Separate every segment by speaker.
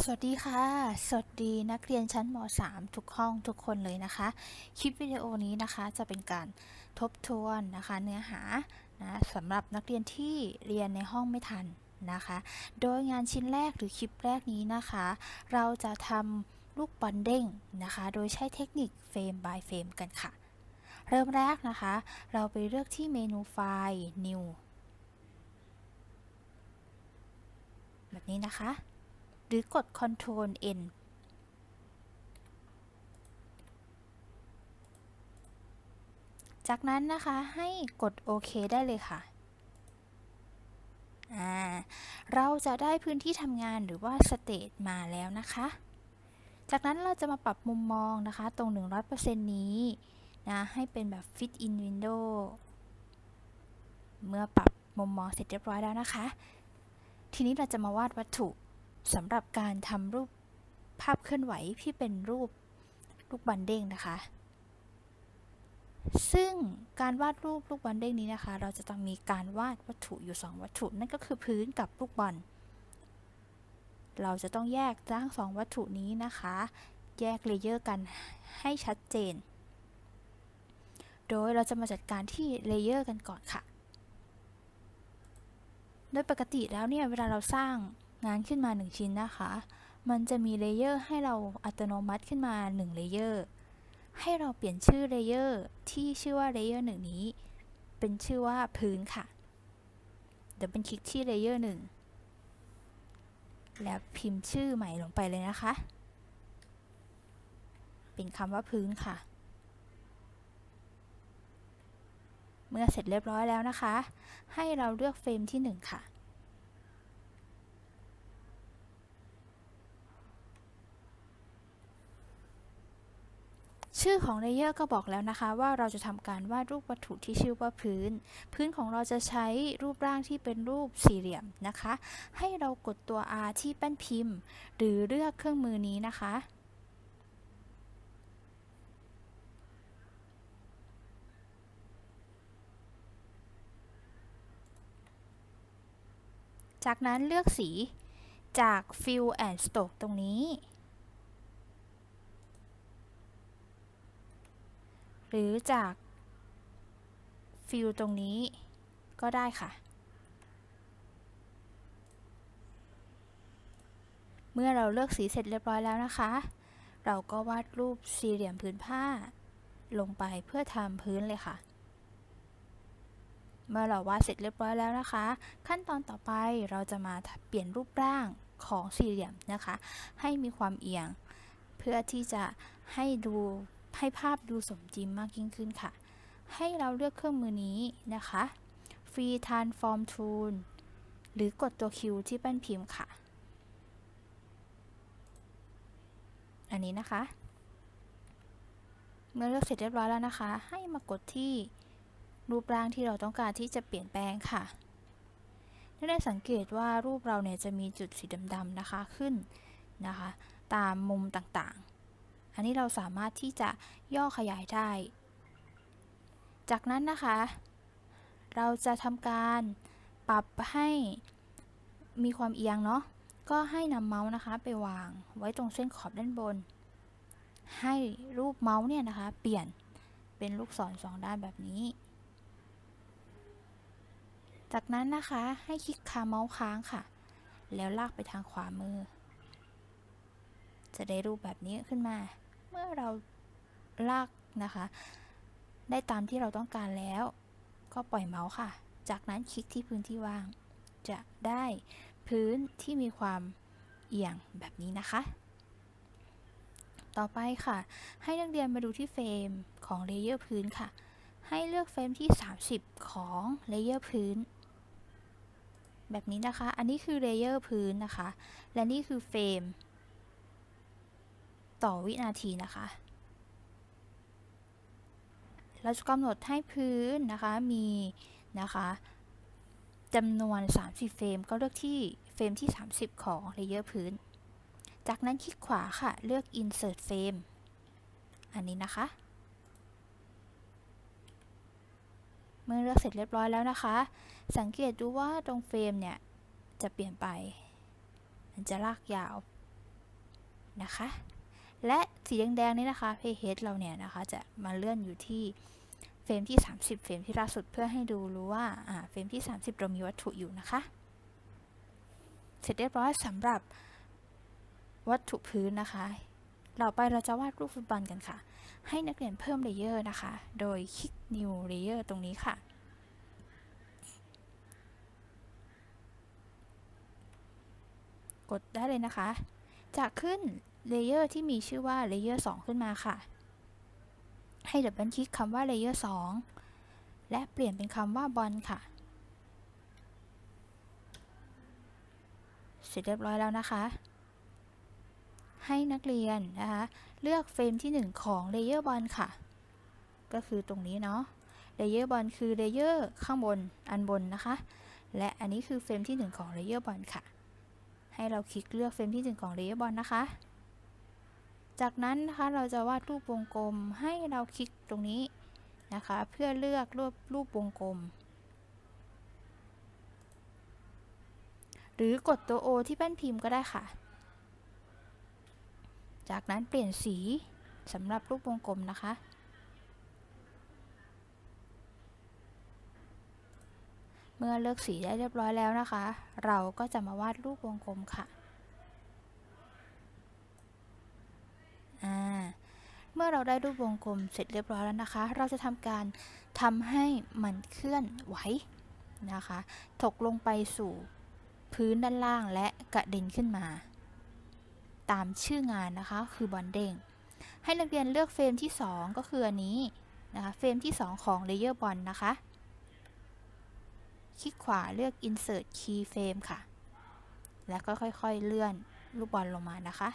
Speaker 1: สวัสดีค่ะ สวัสดีนักเรียนชั้นม .3 ทุกห้องทุกคนเลยนะคะ คลิปวิดีโอนี้นะคะจะเป็นการทบทวนนะคะ เนื้อหานะสำหรับนักเรียนที่เรียนในห้องไม่ทันนะคะ โดยงานชิ้นแรกหรือคลิปแรกนี้นะคะ เราจะทำลูกบอลเด้งนะคะ โดยใช้เทคนิคเฟรม by เฟรมกันค่ะ เริ่มแรกนะคะ เราไปเลือกที่เมนูไฟล์ New แบบนี้นะคะ รือกด Ctrl N จากนั้นนะคะให้กดโอเคได้เลยค่ะ เราจะได้พื้นที่ทำงานหรือว่าสเตทมาแล้วนะคะ จากนั้นเราจะมาปรับมุมมองนะคะตรง 100%นี้นะให้เป็นแบบ Fit in Window เมื่อปรับมุมมองเสร็จเรียบร้อยแล้วนะคะ ทีนี้เราจะมาวาดวัตถุ สำหรับการทำรูปภาพเคลื่อนไหวที่เป็นรูปลูกบอลเด้งนะคะ ซึ่งการวาดรูปลูกบอลเด้งนี้นะคะ เราจะต้องมีการวาดวัตถุอยู่ 2 วัตถุ นั่นก็คือพื้นกับลูกบอล เราจะต้องแยกทั้งสองวัตถุนี้นะคะ แยกเลเยอร์กันให้ชัดเจน โดยเราจะมาจัดการที่เลเยอร์กันก่อนค่ะ โดยปกติแล้วเนี่ยเวลาเราสร้าง งานขึ้นมา 1 ชิ้นนะคะ มันจะมีเลเยอร์ให้เราอัตโนมัติขึ้นมา1เลเยอร์ให้เราเปลี่ยนชื่อเลเยอร์ที่ชื่อว่าเลเยอร์หนึ่งนี้ เป็นชื่อว่าพื้นค่ะ เดี๋ยวเป็นคลิกที่เลเยอร์หนึ่งแล้วพิมพ์ชื่อใหม่ลงไปเลยนะคะ เป็นคำว่าพื้นค่ะ เมื่อเสร็จเรียบร้อยแล้วนะคะ ให้เราเลือกเฟรมที่ 1 ค่ะ ชื่อของเลเยอร์ก็บอกแล้วนะคะ ว่าเราจะทำการวาดรูปวัตถุที่ชื่อว่าพื้น พื้นของเราจะใช้รูปร่างที่เป็นรูปสี่เหลี่ยมนะคะ ให้เรากดตัว R ที่แป้นพิมพ์ หรือเลือกเครื่องมือนี้นะคะจากนั้นเลือกสีจาก Fill and Stroke ตรงนี้ หรือจาก Fill ตรงนี้ก็ได้ค่ะ เมื่อเราเลือกสีเสร็จเรียบร้อยแล้วนะคะ เราก็วาดรูปสี่เหลี่ยมพื้นผ้า ลงไปเพื่อทำพื้นเลยค่ะ เมื่อเราวาดเสร็จเรียบร้อยแล้วนะคะ ขั้นตอนต่อไปเราจะมาเปลี่ยนรูปร่างของสี่เหลี่ยมนะคะ ให้มีความเอียง เพื่อที่จะให้ดู ให้ภาพดูสมจริงมากยิ่งขึ้นค่ะ ให้เราเลือกเครื่องมือนี้นะคะ Free Transform Tool หรือกดตัว Q ที่แป้นพิมพ์ค่ะ อันนี้นะคะ เมื่อเลือกเสร็จเรียบร้อยแล้วนะคะ ให้มากดที่รูปร่างที่เราต้องการที่จะเปลี่ยนแปลงค่ะได้สังเกตว่ารูปเราเนี่ยจะมีจุดสีดำๆนะคะขึ้นนะคะ ตามมุมต่างๆ อันนี้เราสามารถที่จะย่อขยายได้ จากนั้นนะคะ เราจะทำการปรับให้มีความเอียงเนาะ ก็ให้นำเมาส์นะคะไปวางไว้ตรงเส้นขอบด้านบน ให้รูปเมาส์เนี่ยนะคะ เปลี่ยนเป็นลูกศรสองด้านแบบนี้ จากนั้นนะคะให้คลิกคาเมาส์ค้างค่ะ แล้วลากไปทางขวามือ จะได้รูปแบบนี้ขึ้นมา เมื่อเราลากนะคะ ได้ตามที่เราต้องการแล้ว ก็ปล่อยเมาส์ค่ะ จากนั้นคลิกที่พื้นที่ว่าง จะได้พื้นที่มีความเอียงแบบนี้นะคะ ต่อไปค่ะ ให้นักเรียนมาดูที่เฟรมของเลเยอร์พื้นค่ะ ให้เลือกเฟรมที่ 30 ของเลเยอร์พื้นแบบนี้นะคะ อันนี้คือเลเยอร์พื้นนะคะ และนี่คือเฟรม ต่อวินาทีนะคะ เราจะกำหนดให้พื้นนะคะมีนะคะจำนวน 30 เฟรม ก็เลือกที่เฟรมที่ 30 ของเลเยอร์พื้น จากนั้นคลิกขวาค่ะ เลือก insert frame อันนี้นะคะ เมื่อเลือกเสร็จเรียบร้อยแล้วนะคะ สังเกตดูว่าตรงเฟรมเนี่ย จะเปลี่ยนไป มันจะลากยาวนะคะ และสีแดงๆนี้นะคะ pH เราเนี่ยนะคะจะมาเลื่อนอยู่ที่เฟรมที่ 30 เฟรมที่ล่าสุดเพื่อให้ดูรู้ว่าอ่าเฟรมที่ 30 เรามีวัตถุอยู่นะคะ เสร็จเรียบร้อยสำหรับวัตถุพื้นนะคะเราไปเราจะวาดรูปฟุตบอลกันค่ะ ให้นักเรียนเพิ่มเลเยอร์นะคะ โดยคลิก new layer ตรงนี้ค่ะ กดได้เลยนะคะ จะขึ้น เลเยอร์ที่มีชื่อว่าเลเยอร์2ขึ้นมาค่ะ ให้ดับเบิลคลิกคำว่าเลเยอร์2และเปลี่ยนเป็นคำว่าบอลค่ะ เสร็จเรียบร้อยแล้วนะคะ ให้นักเรียนนะคะ เลือกเฟรมที่ 1 ของเลเยอร์บอลค่ะ ก็คือตรงนี้เนาะเลเยอร์บอลคือเลเยอร์ข้างบนอันบนนะคะ และอันนี้คือเฟรมที่ 1 ของเลเยอร์บอลค่ะ ให้เราคลิกเลือกเฟรมที่ 1 ของเลเยอร์บอลนะคะ จากนั้นนะคะเราจะวาดรูปวงกลมให้เราคลิกตรงนี้นะคะ เพื่อเลือกรูปรูปวงกลม หรือกดตัว O ที่แป้นพิมพ์ก็ได้ค่ะ จากนั้นเปลี่ยนสีสำหรับรูปวงกลมนะคะ เมื่อเลือกสีได้เรียบร้อยแล้วนะคะ เราก็จะมาวาดรูปวงกลมค่ะ อ่าเมื่อเราได้รูปวงกลมเสร็จเรียบร้อยแล้วนะคะ เราจะทำการทำให้มันเคลื่อนไหวนะคะ ถกลงไปสู่พื้นด้านล่างและกระเด็นขึ้นมา ตามชื่องานนะคะคือบอลเด้งให้นักเรียนเลือกเฟรมที่ 2 ก็คืออันนี้นะคะเฟรมที่ 2 ของ Layer บอลนะคะ คลิกขวาเลือก Insert Key Frame ค่ะ แล้วก็ค่อยๆเลื่อนลูกบอลลงมานะคะ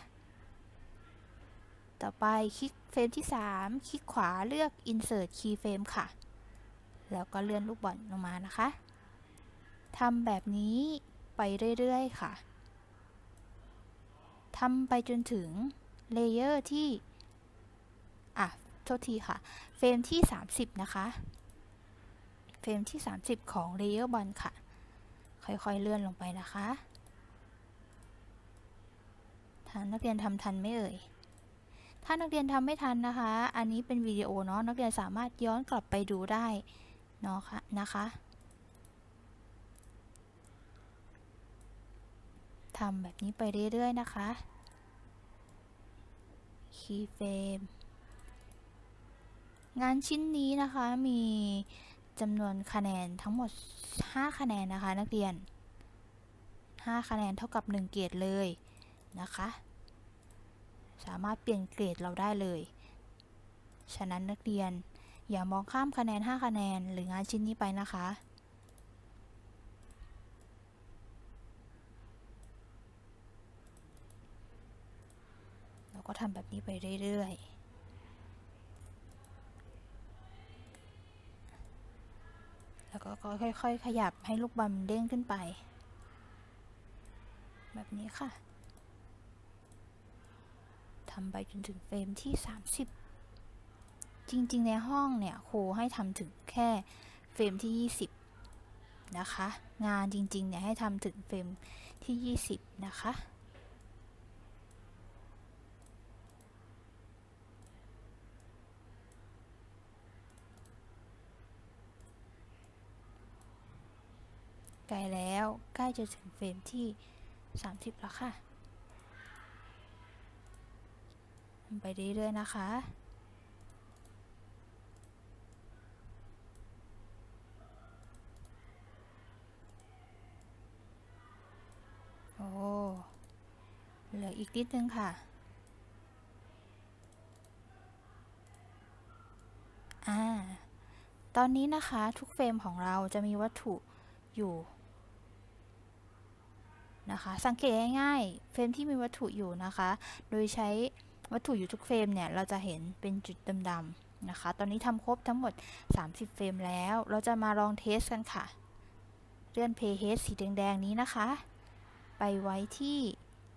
Speaker 1: ต่อไปคลิกเฟรมที่ 3 คลิกขวาเลือก Insert Key Frame ค่ะ แล้วก็เลื่อนลูกบอลลงมานะคะทำแบบนี้ไปเรื่อยๆค่ะทำไปจนถึงเลเยอร์ที่ อะ โทษทีค่ะ เฟรมที่ 30 นะคะ เฟรมที่ 30 ของเลเยอร์บอลค่ะ ค่อยๆเลื่อนลงไปนะคะทางนักเรียนทำทันไหมเอ่ย ถ้านักเรียนทำไม่ทันนะคะ อันนี้เป็นวิดีโอเนาะนักเรียนสามารถย้อนกลับไปดูได้เนาะค่ะนะคะทำแบบนี้ไปเรื่อยๆนะคะ คีย์เฟรมงานชิ้นนี้นะคะมีจำนวนคะแนนทั้งหมด 5 คะแนนนะคะนักเรียน 5 คะแนนเท่ากับ 1 เกรดเลยนะคะ สามารถเปลี่ยนเกรดเราได้เลย ฉะนั้นนักเรียนอย่ามองข้ามคะแนน 5 คะแนน หรืองานชิ้นนี้ไปนะคะ เราก็ทำแบบนี้ไปเรื่อยๆแล้วก็ค่อยๆ ขยับให้ลูกบอลเด้งขึ้นไป แบบนี้ค่ะำไปจนถึงเฟรมที่ 30 จริงๆ ในห้องเนี่ยครูให้ทำถึงแค่เฟรมที่ 20 นะคะ งานจริงๆ เนี่ยให้ทำถึงเฟรมที่ 20 นะคะใกล้แล้วใกล้จะถึงเฟรมที่ 30 แล้วค่ะ ไปเรื่อยๆนะคะ โอ้ เหลืออีกนิดนึงค่ะ อ่า ตอนนี้นะคะทุกเฟรมของเราจะมีวัตถุอยู่นะคะ สังเกตง่ายๆ เฟรมที่มีวัตถุอยู่นะคะ โดยใช้ วัตถุอยู่ทุกเฟรมเนี่ยเราจะเห็นเป็นจุดดำๆนะคะ ตอนนี้ทำครบทั้งหมด 30 เฟรมแล้ว เราจะมาลองเทสกันค่ะ เลื่อน pH สีแดงๆนี้นะคะ ไปไว้ที่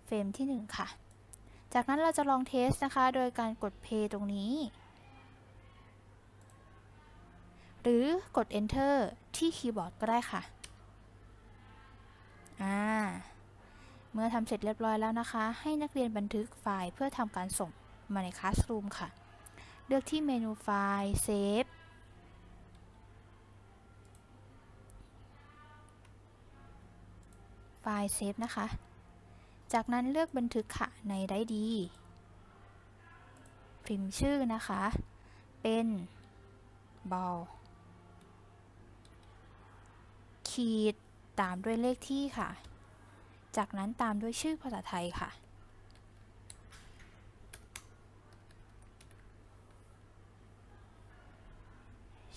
Speaker 1: เฟรมที่ 1 ค่ะ จากนั้นเราจะลองเทสนะคะ โดยการกด play ตรงนี้ หรือกด enter ที่คีย์บอร์ดก็ได้ค่ะ อ่า เมื่อทำเสร็จเรียบร้อยแล้วนะคะ ให้นักเรียนบันทึกไฟล์เพื่อทำการส่งมาใน Classroom ค่ะ เลือกที่เมนูไฟล์ Save ไฟล์ Save นะคะ จากนั้นเลือกบันทึกค่ะในไดดี พิมพ์ชื่อนะคะ เป็นบอลขีดตามด้วยเลขที่ค่ะ จากนั้นตามด้วยชื่อภาษาไทยค่ะ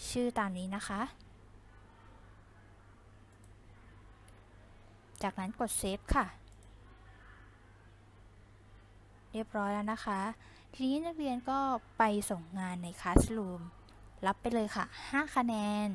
Speaker 1: ชื่อตามนี้นะคะ จากนั้นกดเซฟค่ะ เรียบร้อยแล้วนะคะ ทีนี้นักเรียนก็ไปส่งงานในคลาส s ูมรับไปเลยค่ะ 5 คะแนน